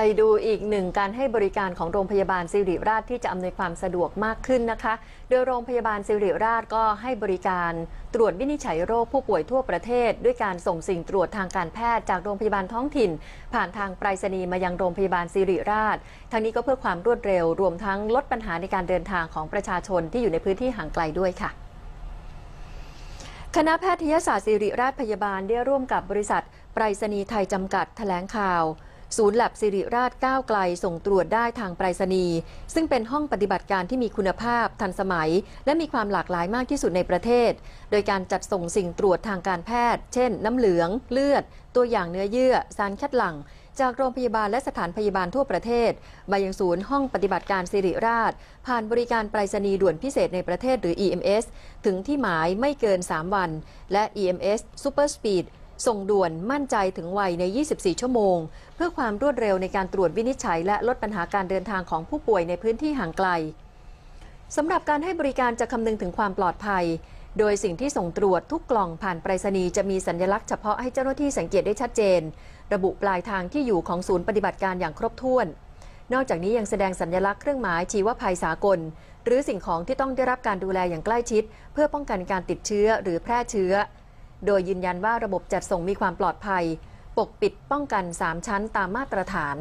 ไปดูอีกหนึ่งการให้บริการของโรงพยาบาลสิริราชที่จะอำนวยความสะดวกมากขึ้นนะคะ โดยโรงพยาบาลสิริราชก็ให้บริการตรวจวินิจฉัยโรคผู้ป่วยทั่วประเทศ ด้วยการส่งสิ่งตรวจทางการแพทย์จากโรงพยาบาลท้องถิ่น ผ่านทางไปรษณีย์มายังโรงพยาบาลสิริราช ทั้งนี้ก็เพื่อความรวดเร็ว รวมทั้งลดปัญหาในการเดินทางของประชาชนที่อยู่ในพื้นที่ห่างไกลด้วยค่ะคณะแพทยศาสตร์ศิริราชพยาบาลได้ร่วมกับบริษัทไปรษณีย์ไทยจำกัดแถลงข่าว ศูนย์แลบสิริราชก้าวไกลส่งตรวจได้ทางไปรษณีย์ซึ่งเป็นห้องปฏิบัติการที่มีคุณภาพทันสมัย และมีความหลากหลายมากที่สุดในประเทศ โดยการจัดส่งสิ่งตรวจทางการแพทย์ เช่น น้ำเหลือง เลือด ตัวอย่างเนื้อเยื่อ สารคัดหลั่งจากโรงพยาบาลและสถานพยาบาลทั่วประเทศมายังศูนย์ห้องปฏิบัติการสิริราช ผ่านบริการไปรษณีย์ด่วนพิเศษในประเทศหรือ EMS ถึงที่หมายไม่เกิน 3 วัน และ EMS Super Speed ส่งด่วนมั่นใจถึงวัยใน 24 ชั่วโมง เพื่อความรวดเร็วในการตรวจวินิจฉัย และลดปัญหาการเดินทางของผู้ป่วยในพื้นที่ห่างไกลสำหรับการให้บริการจะคำนึงถึงความปลอดภัย โดยสิ่งที่ส่งตรวจทุกกล่องผ่านไปรษณีย์จะมีสัญลักษณ์เฉพาะให้เจ้าหน้าที่สังเกตได้ชัดเจน ระบุปลายทางที่อยู่ของศูนย์ปฏิบัติการอย่างครบถ้วน นอกจากนี้ยังแสดงสัญลักษณ์เครื่องหมายชีวภัยสากล หรือสิ่งของที่ต้องได้รับการดูแลอย่างใกล้ชิด เพื่อป้องกันการติดเชื้อหรือแพร่เชื้อ โดยยืนยันว่าระบบจัดส่งมีความปลอดภัย ปกปิดป้องกัน 3 ชั้นตามมาตรฐาน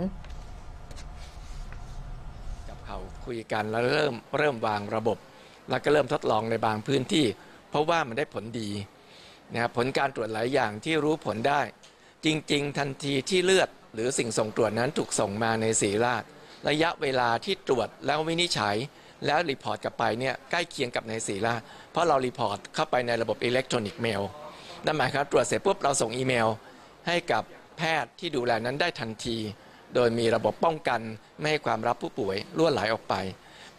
กับเขาคุยกันแล้วเริ่มเริ่มวางระบบ แล้วก็เริ่มทดลองในบางพื้นที่ เพราะว่ามันได้ผลดีนะครับผลการตรวจหลายอย่างที่รู้ผลได้ จริง ๆ ทันทีที่เลือด หรือสิ่งส่งตรวจนั้นถูกส่งมาในสีราชระยะเวลาที่ตรวจแล้ววินิจฉัยแล้วรีพอร์ตกลับไปเนี่ยใกล้เคียงกับในสีราชเพราะเรารีพอร์ตเข้าไปในระบบอิเล็กทรอนิกส์เมล นั่นหมายความตรวจเสร็จปุ๊บเราส่งอีเมล ให้กับแพทย์ที่ดูแลนั้นได้ทันที โดยมีระบบป้องกันไม่ให้ความรับผู้ป่วยล่วไหลออกไป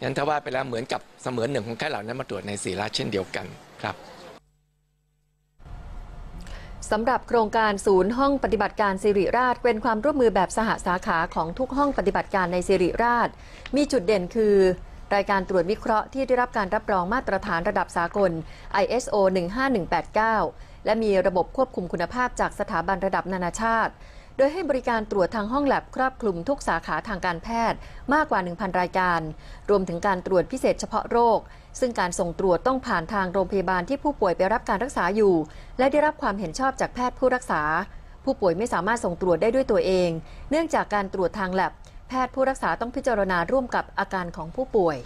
งั้นถ้าว่าไปแล้วเหมือนกับเสมือนหนึ่งของแค่เหล่านั้นมาตรวจในศรีราชเช่นเดียวกันครับสำหรับโครงการศูนย์ห้องปฏิบัติการสิริราช เป็นความร่วมมือแบบสหสาขาของทุกห้องปฏิบัติการในสิริราช มีจุดเด่นคือ รายการตรวจวิเคราะห์ที่ได้รับการรับรองมาตรฐานระดับสากล ISO 15189 และมีระบบควบคุมคุณภาพจากสถาบันระดับนานาชาติ โดยให้บริการตรวจทางห้องแลบครอบคลุมทุกสาขาทางการแพทย์มากกว่า 1,000 รายการ รวมถึงการตรวจพิเศษเฉพาะโรค ซึ่งการส่งตรวจต้องผ่านทางโรงพยาบาลที่ผู้ป่วยไปรับการรักษาอยู่ และได้รับความเห็นชอบจากแพทย์ผู้รักษา ผู้ป่วยไม่สามารถส่งตรวจได้ด้วยตัวเอง เนื่องจากการตรวจทางแลบแพทย์ผู้รักษาต้องพิจารณาร่วมกับอาการของผู้ป่วย